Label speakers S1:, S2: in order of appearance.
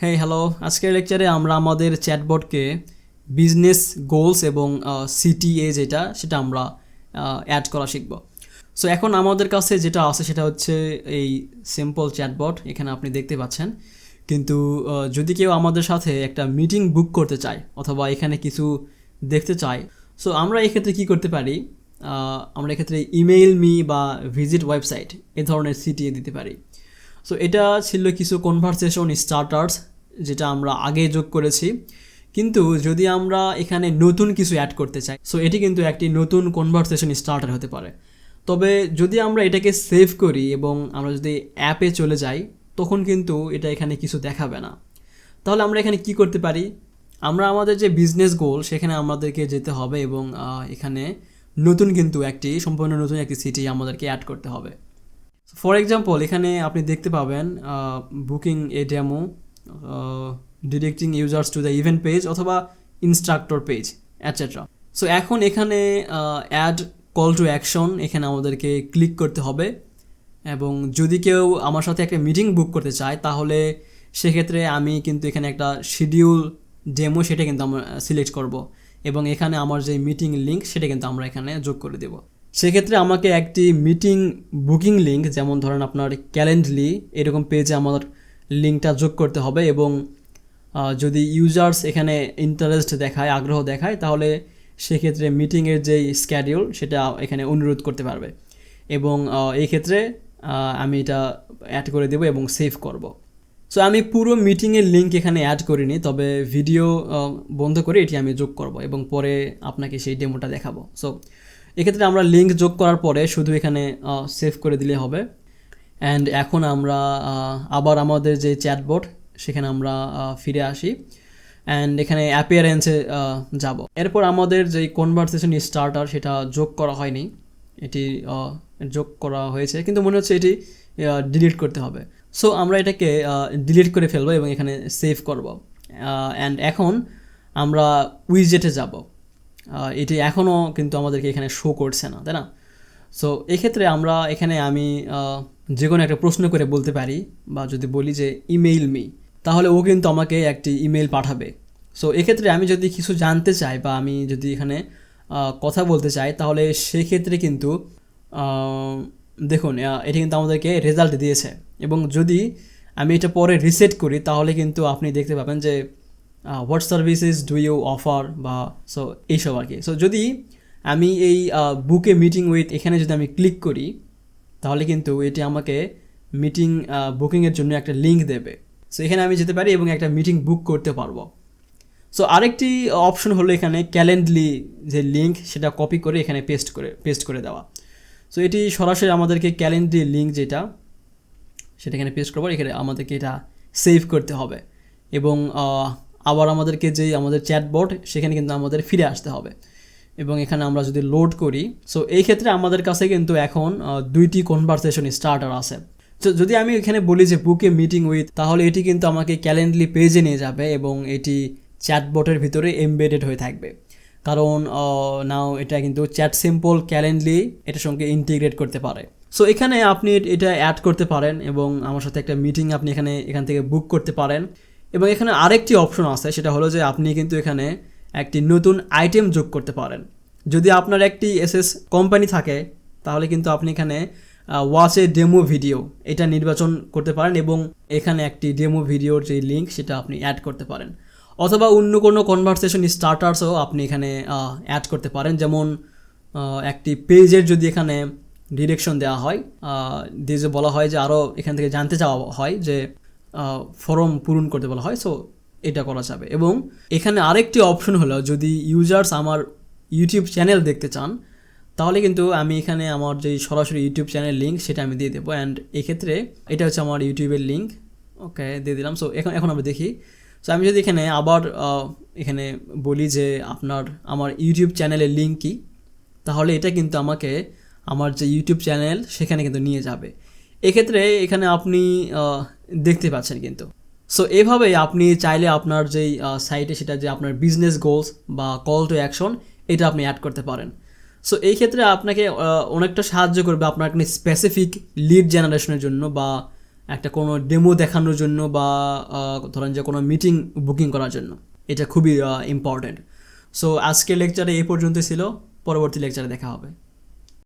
S1: হ্যাঁ হ্যালো আজকের লেকচারে আমরা আমাদের চ্যাটবটকে বিজনেস গোলস এবং সিটিএ যেটা, সেটা আমরা অ্যাড করা শিখব। সো এখন আমাদের কাছে যেটা আছে সেটা হচ্ছে এই সিম্পল চ্যাটবট এখানে আপনি দেখতে পাচ্ছেন। কিন্তু যদি কেউ আমাদের সাথে একটা মিটিং বুক করতে চায়, অথবা এখানে কিছু দেখতে চায় সো আমরা এক্ষেত্রে কি করতে পারি? আমরা এক্ষেত্রে ইমেইল মি বা ভিজিট ওয়েবসাইট এ ধরনের সিটিএ দিতে পারি। সো এটা ছিল কিছু কনভারসেশন স্টার্টার্স যেটা আমরা আগে যোগ করেছি। কিন্তু যদি আমরা এখানে নতুন কিছু অ্যাড করতে চাই সো এটি কিন্তু একটি নতুন কনভারসেশন স্টার্টার হতে পারে। তবে যদি আমরা এটাকে সেভ করি এবং আমরা যদি অ্যাপে চলে যাই, তখন কিন্তু এটা এখানে কিছু দেখাবে না। তাহলে আমরা এখানে কি করতে পারি? আমরা আমাদের যে বিজনেস গোল সেখানে আমাদেরকে যেতে হবে এবং এখানে নতুন কিন্তু একটি, সম্পূর্ণ নতুন একটি সিটি আমাদেরকে অ্যাড করতে হবে। ফর এক্সাম্পল এখানে আপনি দেখতে পাবেন booking a demo directing users to the event page অথবা ইনস্ট্রাক্টর পেজ অ্যাটসেট্রা সো এখন এখানে অ্যাড কল টু অ্যাকশন এখানে আমাদেরকে ক্লিক করতে হবে এবং যদি কেউ আমার সাথে একটা মিটিং বুক করতে চায়, তাহলে সেক্ষেত্রে আমি কিন্তু এখানে একটা শিডিউল ডেমো সেটা কিন্তু আমরা সিলেক্ট করব এবং এখানে আমার যে মিটিং লিঙ্ক সেটা কিন্তু আমরা এখানে যোগ করে দেব। সেক্ষেত্রে আমাকে একটি মিটিং বুকিং লিঙ্ক যেমন ধরেন আপনার ক্যালেন্ডলি এরকম পেজে আমার লিঙ্কটা যোগ করতে হবে এবং যদি ইউজার্স এখানে ইন্টারেস্ট দেখায়, আগ্রহ দেখায়, তাহলে সেক্ষেত্রে মিটিংয়ের যেই স্ক্যাডিউল সেটা এখানে অনুরোধ করতে পারবে। এবং এই ক্ষেত্রে আমি এটা অ্যাড করে দেবো এবং সেভ করব। সো আমি পুরো মিটিংয়ের লিঙ্ক এখানে অ্যাড করিনি, তবে ভিডিও বন্ধ করে এটি আমি যোগ করব এবং পরে আপনাকে সেই ডেমোটা দেখাবো। সো এক্ষেত্রে আমরা লিঙ্ক যোগ করার পরে শুধু এখানে সেভ করে দিলে হবে। অ্যান্ড এখন আমরা আবার আমাদের যে চ্যাটবোর্ড সেখানে আমরা ফিরে আসি। অ্যান্ড এখানে অ্যাপিয়ারেন্সে যাব। এরপর আমাদের যে কনভারসেশন স্টার্টার সেটা যোগ করা হয়নি। এটি যোগ করা হয়েছে। কিন্তু মনে হচ্ছে এটি ডিলিট করতে হবে। সো আমরা এটাকে ডিলিট করে ফেলব এবং এখানে সেভ করব। অ্যান্ড এখন আমরা উইজেটে যাব। এটি এখনও কিন্তু আমাদেরকে এখানে শো করছে না, তাই না? সো এক্ষেত্রে আমরা, এখানে আমি যে কোনো একটা প্রশ্ন করে বলতে পারি বা যদি বলি যে ইমেইল মি তাহলে ও কিন্তু আমাকে একটি ইমেইল পাঠাবে। সো এক্ষেত্রে আমি যদি কিছু জানতে চাই বা আমি যদি এখানে কথা বলতে চাই, তাহলে সেক্ষেত্রে কিন্তু দেখুন এটি কিন্তু আমাদেরকে রেজাল্ট দিয়েছে। এবং যদি আমি এটা পরে রিসেট করি, তাহলে কিন্তু আপনি দেখতে পাবেন যে what services do you offer বা সো এইসব আর কি। সো যদি আমি এই বুকে মিটিং উইথ এখানে যদি আমি ক্লিক করি তাহলে কিন্তু এটি আমাকে মিটিং বুকিংয়ের জন্য একটা লিঙ্ক দেবে। সো এখানে আমি যেতে পারি এবং একটা মিটিং বুক করতে পারব। সো আরেকটি অপশন হলো এখানে ক্যালেন্ডলি যে লিঙ্ক সেটা কপি করে এখানে পেস্ট করে পেস্ট করে দেওয়া। সো এটি সরাসরি আমাদেরকে ক্যালেন্ডারি লিঙ্ক যেটা, সেটা এখানে পেস্ট করব এখানে আমাদেরকে এটা সেভ করতে হবে। এবং আবার আমাদেরকে যে আমাদের চ্যাটবট সেখানে কিন্তু আমাদের ফিরে আসতে হবে। এবং এখানে আমরা যদি লোড করি সো এই ক্ষেত্রে আমাদের কাছে কিন্তু এখন দুইটি কনভারসেশন স্টার্টার আছে। তো যদি আমি এখানে বলি যে বুকে মিটিং উইথ তাহলে এটি কিন্তু আমাকে ক্যালেন্ডলি পেজে নিয়ে যাবে এবং এটি চ্যাটবটের ভিতরে এমবেডেড হয়ে থাকবে। কারণ নাও এটা কিন্তু চ্যাট সিম্পল ক্যালেন্ডলি এটার সঙ্গে ইন্টিগ্রেট করতে পারে। সো এখানে আপনি এটা অ্যাড করতে পারেন এবং আমার সাথে একটা মিটিং আপনি এখানে, এখান থেকে বুক করতে পারেন। এবং এখানে আরেকটি অপশন আছে, সেটা হলো যে আপনি কিন্তু এখানে একটি নতুন আইটেম যোগ করতে পারেন। যদি আপনার একটি এসএস কোম্পানি থাকে, তাহলে কিন্তু আপনি এখানে ওয়াচ এ ডেমো ভিডিও এটা নির্বাচন করতে পারেন এবং এখানে একটি ডেমো ভিডিওর যে লিঙ্ক সেটা আপনি অ্যাড করতে পারেন। অথবা অন্য কোনো কনভারসেশন স্টার্টার্সও আপনি এখানে অ্যাড করতে পারেন। যেমন একটি পেজের যদি এখানে ডিরেকশন দেওয়া হয় দিয়ে যে বলা হয় যে আরও এখান থেকে জানতে চাওয়া হয় যে ফর্ম পূরণ করতে বলা হয়। সো এটা করা যাবে। এবং এখানে আরেকটি অপশন হলো, যদি ইউজার্স আমার ইউটিউব চ্যানেল দেখতে চান, তাহলে কিন্তু আমি এখানে আমার যে সরাসরি ইউটিউব চ্যানেল লিঙ্ক সেটা আমি দিয়ে দেবো। অ্যান্ড এক্ষেত্রে এটা হচ্ছে আমার ইউটিউবের লিঙ্ক ওকে দিয়ে দিলাম। সো এখন এখন আমরা দেখি। সো আমি যদি এখানে আবার এখানে বলি যে আপনার, আমার ইউটিউব চ্যানেলের লিঙ্ক কী, তাহলে এটা কিন্তু আমাকে আমার যে ইউটিউব চ্যানেল সেখানে কিন্তু নিয়ে যাবে। এক্ষেত্রে এখানে আপনি দেখতে পাচ্ছেন কিন্তু। সো এভাবেই আপনি চাইলে আপনার যেই সাইটে সেটা যে আপনার বিজনেস গোলস বা কল টু অ্যাকশন এটা আপনি অ্যাড করতে পারেন। সো এই ক্ষেত্রে আপনাকে অনেকটা সাহায্য করবে আপনার কোনো স্পেসিফিক লিড জেনারেশনের জন্য বা একটা কোনো ডেমো দেখানোর জন্য বা ধরেন যে কোনো মিটিং বুকিং করার জন্য। এটা খুবই ইম্পর্ট্যান্ট সো আজকের লেকচারে এই পর্যন্ত ছিল। পরবর্তী লেকচারে দেখা হবে।